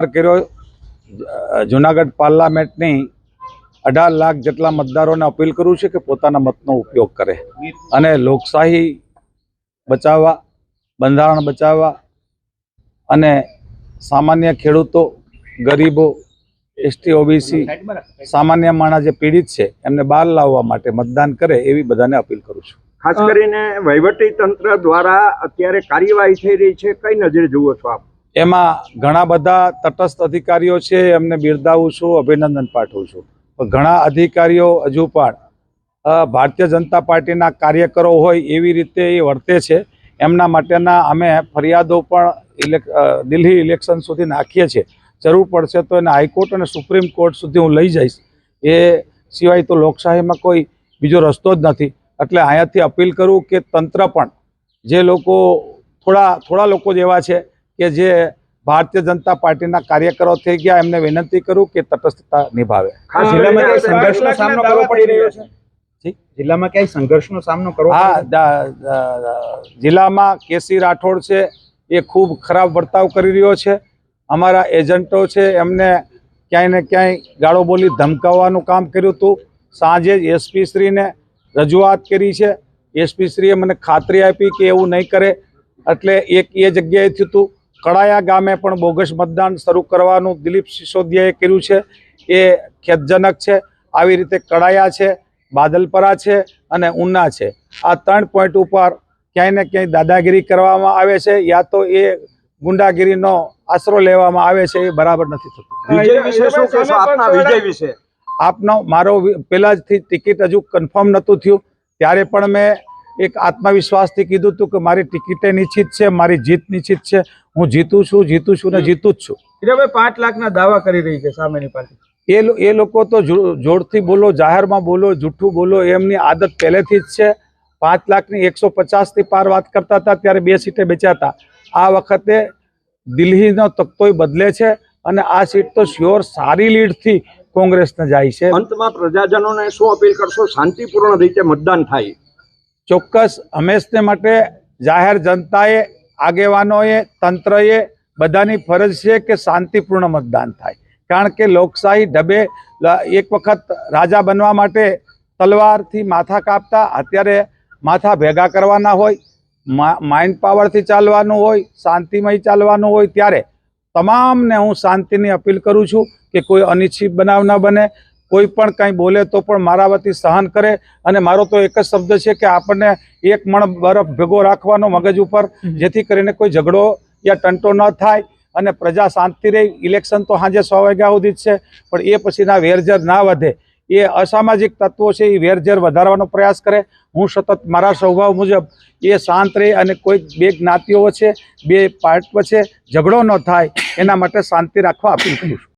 કર્યો. જૂનાગઢ પાર્લામેન્ટની અઢાર લાખ જેટલા મતદારોને અપીલ કરું છું કે પોતાના મતનો ઉપયોગ કરે. અને લોકશાહી બચાવવા, બંધારણ બચાવવા અને સામાન્ય ખેડૂતો, ગરીબો, એસટી, ઓબીસી, સામાન્ય માણસ જે પીડિત છે, એમને બહાર લાવવા માટે મતદાન કરે એવી બધાને અપીલ કરું છું. ખાસ કરીને વહીવટી તંત્ર દ્વારા અત્યારે કાર્યવાહી થઈ રહી છે. કઈ નજરે જુઓ છો આપ? એમાં ઘણા બધા તટસ્થ અધિકારીઓ છે, એમને બિરદાવું છું, અભિનંદન પાઠવું છું. પણ ઘણા અધિકારીઓ હજુ પણ ભારતીય જનતા પાર્ટીના કાર્યકરો હોય એવી રીતે એ વર્તે છે. એમના માટેના અમે ફરિયાદો પણ દિલ્હી ઇલેક્શન સુધી નાખીએ છીએ. જરૂર પડશે તો એને હાઈકોર્ટ અને સુપ્રીમ કોર્ટ સુધી હું લઈ જઈશ. એ સિવાય તો લોકશાહીમાં કોઈ બીજો રસ્તો જ નથી. એટલે અહીંયાથી અપીલ કરું કે તંત્ર પણ, જે લોકો થોડા થોડા લોકો જેવા છે કે જે ભારતીય જનતા પાર્ટીના કાર્યકરો થઈ ગયા એમને વિનંતી કરું કે તટસ્થતા નિભાવે. જિલ્લામાં ક્યાંય સંઘર્ષનો સામનો કરવો પડી રહ્યો છે. જિલ્લામાં ક્યાંય સંઘર્ષનો સામનો કરવો હા જિલ્લામાં કેસી રાઠોડ છે એ ખૂબ ખરાબ વર્તાવ કરી રહ્યો છે. અમારા એજન્ટો છે એમને ક્યાંય ને ક્યાંય ગાળો બોલી ધમકાવવાનું કામ કર્યું હતું. સાંજે જ એસપી શ્રીને રજૂઆત કરી છે. એસપી શ્રીએ મને ખાતરી આપી કે એવું નહીં કરે. એટલે એક એ જગ્યાએ થયું હતું. કડાયા ગામે પણ બોગસ મતદાન શરૂ કરવાનું દિલીપ સિસોદિયાએ કર્યું છે. એ ખેદજનક છે. આવી રીતે કડાયા છે બાદલપરા છે અને ઉના છે. આ ત્રણ પોઈન્ટ ઉપર ક્યાંય ને ક્યાંય દાદાગીરી કરવામાં આવે છે યા તો એ ગુંડાગીરીનો આશરો લેવામાં આવે છે એ બરાબર નથી થતું. શું કહેશો? આપના વિજય વિશે. આપનો મારો પહેલાં જથી ટિકિટ હજુ કન્ફર્મ નહોતું થયું. ત્યારે પણ મેં એક આત્મવિશ્વાસથી કીધું હતું કે મારી ટિકિટે નિશ્ચિત છે મારી જીત નિશ્ચિત છે. હું જીતું છું જીતું છું ને જીતું જ છું. હીરાભાઈ પાંચ લાખના દાવા કરી રહી છે સામેની પાર્ટી. એ લો- એ લોકો તો જો- જોરથી બોલો જાહેરમાં બોલો જૂઠું બોલો એમની આદત પહેલેથી જ છે. પાંચ લાખની એકસો પચાસથી પાર વાત કરતા હતા ત્યારે બે સીટે બેચ્યા હતા. આ વખતે દિલ્હીનો તકતોય બદલે છે અને આ સીટ તો શ્યોર સારી લીડથી કોંગ્રેસને જાય છે. અંતમાં પ્રજાજનોને શું અપીલ કરશો? શાંતિપૂર્ણ રીતે મતદાન થાય. ચોક્કસ હંમેશને માટે જાહેર જનતાએ, આગેવાનોએ, તંત્રએ બધાની ફરજ છે કે શાંતિપૂર્ણ મતદાન થાય. કારણ કે લોકશાહી ઢબે એક વખત રાજા બનવા માટે તલવારથી માથા કાપતા, અત્યારે માથા ભેગા કરવાના હોય માઇન્ડ પાવરથી ચાલવાનું હોય, શાંતિમય ચાલવાનું હોય, ત્યારે તમામને હું શાંતિની અપીલ કરું છું કે કોઈ અનિચ્છિત બનાવ ન બને. કોઈ પણ કંઈ બોલે તો પણ મારા વતી સહન કરે અને મારો તો એક જ શબ્દ છે કે આપણને એક મણ બરફ ભેગો રાખવાનો મગજ ઉપર જેથી કરીને કોઈ ઝઘડો યા ટંટો ન થાય અને પ્રજા શાંતિ રહે. ઇલેક્શન તો સાંજે સો વાગ્યા સુધી જ છે પણ એ પછીના વેરઝેર ના વધે. એ અસામાજિક તત્વો છે એ વેરઝેર વધારવાનો પ્રયાસ કરે. હું સતત મારા સ્વભાવ મુજબ એ શાંત રહે અને કોઈ બે જ્ઞાતિઓ છે બે પાર્ટ છે ઝઘડો ન થાય. એના માટે શાંતિ રાખવા અપીલ કરું છું.